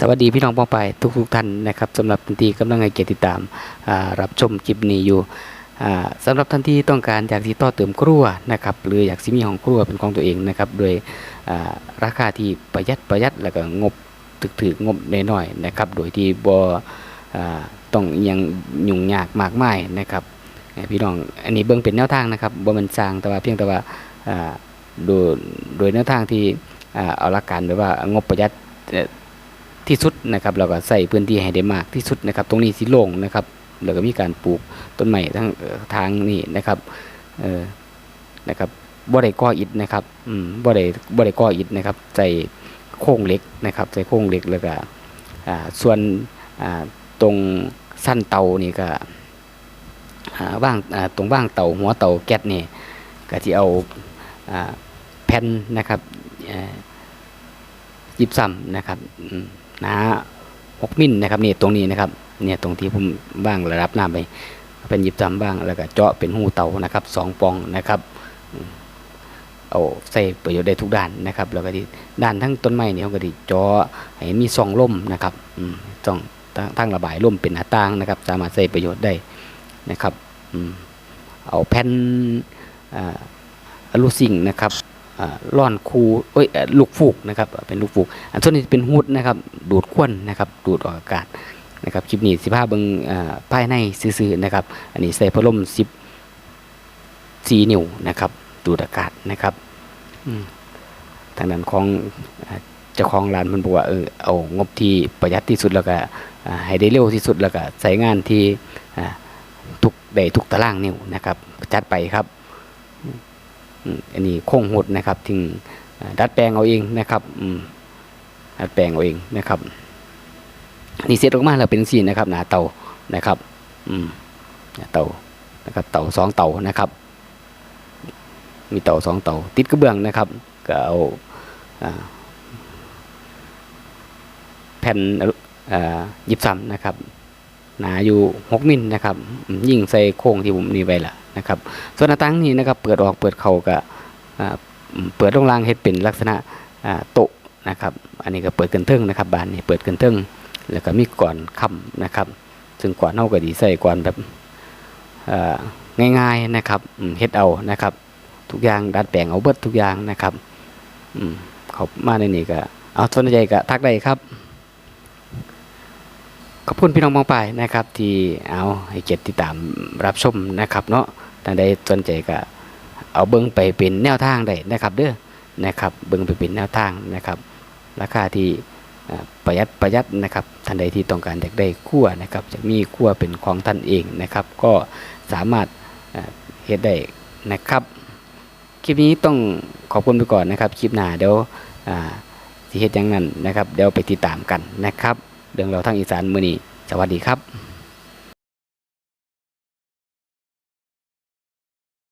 สวัสดีพี่น้องป้องไปทุกทุกท่านนะครับสำหรับทันทีกำลังให้เกียรติติดตามรับชมคลิปนี้อยู่สำหรับท่านที่ต้องการอยากที่ต่อเติมครัวนะครับหรืออยากสิมีของครัวเป็นของตัวเองนะครับโดยราคาที่ประหยัดประหยัดแล้วก็งบถึกถึกงบน้อยๆนะครับโดยที่บ่อต้องยังยุ่งยากมากมายนะครับพี่น้องอันนี้เบิ่งเป็นแนวทางนะครับบ่มันสร้างแต่ว่าเพียงแต่ว่าโดยโดยแนวทางที่เอาหลักการหรือว่างบประหยัด ที่สุดนะครับเราก็ใส่พื้นที่ให้ได้มากที่สุดนะครับ ตรงนี้สิโล่งนะครับแล้วก็มีการปลูกต้นไม้ทั้งทางนี่นะครับเออนะครับบ่ได้ก่ออิฐนะครับอืมบ่ได้บ่ได้ก่ออิฐนะครับ ใส่โครงเล็กนะครับ ใส่โครงเล็กแล้วก็อ่าส่วนอ่าตรงสั้นเตานี่ก็อ่าว่างอ่าตรงว่างเตาหัวเตาแก๊สนี่ก็ที่เอาอ่าแผ่นนะครับอ่อ ยิบซ้ำนะครับหนาหกมิลนะครับนี่ตรงนี้นะครับเนี่ยตรงที่ผมบ้างระดับน้ำไปเป็นยิบจำบ้างแล้วก็เจาะเป็นหูเตานะครับสองปองนะครับเอาใส่ประโยชน์ได้ทุกด้านนะครับแล้วก็ที่ด้านทั้งต้นไม้เนี่ยเขาก็ดีเจาะให้มีซองล่มนะครับอืมซองทางทางระบายล่มเป็นหน้าต่างนะครับ สามารถใส่ประโยชน์ได้นะครับเอาแผ่นอ่าอลูซิงนะครับ อ่าล่อนคูเอ้ยลูกฟูกนะครับเป็นลูกฟูก อันส่วนนี้เป็นฮุดนะครับดูดควันนะครับดูดออกอากาศนะครับคลิปนี้สิพาเบิงอ่าภายในซื่อๆนะครับ อันนี้ใส่พัดลม10 4นิ้วนะครับดูดอากาศนะครับทางด้านของเจ้าของร้านมันบอกว่าเออเอางบที่ประหยัดที่สุดแล้วก็ให้ได้เร็วที่สุดแล้วก็ใช้งานที่ทุกได้ทุกตารางนิ้วนะครับจัดไปครับ อันนี้โค้งหดนะครับถึงดัดแปลงเอาเองนะครับดัดแปลงเอาเองนะครับนนี้เสร็จออกมาแล้วเป็นสีนะครับหนาเตานะครับอืเตานะครับเตาสองเตานะครับ มีเตาสองเตาติดกระเบื้องนะครับก็เอาแผ่นยิบซ้ำนะครับ หนาอยู่หกมิลนะครับ ยิงใส่โค้งที่ผมนี่ไว้ละ นะครับ ส่วนหน้าต่างนี้นะครับ เปิดออกเปิดเข้าก็อ่าอืมเปิดตรงล่างเฮ็ดเป็นลักษณะโต๊ะนะครับ อันนี้ก็เปิดกันเทิงนะครับ บานนี้เปิดกันเทิงแล้วก็มีก่อนค้ำนะครับ ซึ่งก่อนเฮาก็ดีใส่ก่อนแบบง่ายๆนะครับเฮ็ดเอานะครับ ทุกอย่างดัดแปลงเอาเบิดทุกอย่างนะครับอืมเขามาในนี้ก็เอาสนใจก็ทักได้ครับขอบคุณพี่น้องมองไปนะครับ ที่เอาให้เกียรติติดตามรับชมนะครับเนาะ ท่านใดสนใจก็เอาเบิ้งไปเป็นแนวทางได้นะครับ เด้อนะครับ เบิ้งไปเป็นแนวทางนะครับ ราคาที่ประหยัดประหยัดนะครับท่านใดที่ต้องการอยากได้คั่วนะครับ จะมีคั่วเป็นของท่านเองนะครับ ก็สามารถเฮ็ดได้นะครับ คลิปนี้ต้องขอบคุณไปก่อนนะครับ คลิปหน้าเดี๋ยวอ่าสิเฮ็ดอย่างนั้นนะครับ เดี๋ยวไปติดตามกันนะครับ เรื่องเราวทางอีสานมือนี้สวัสดีครับ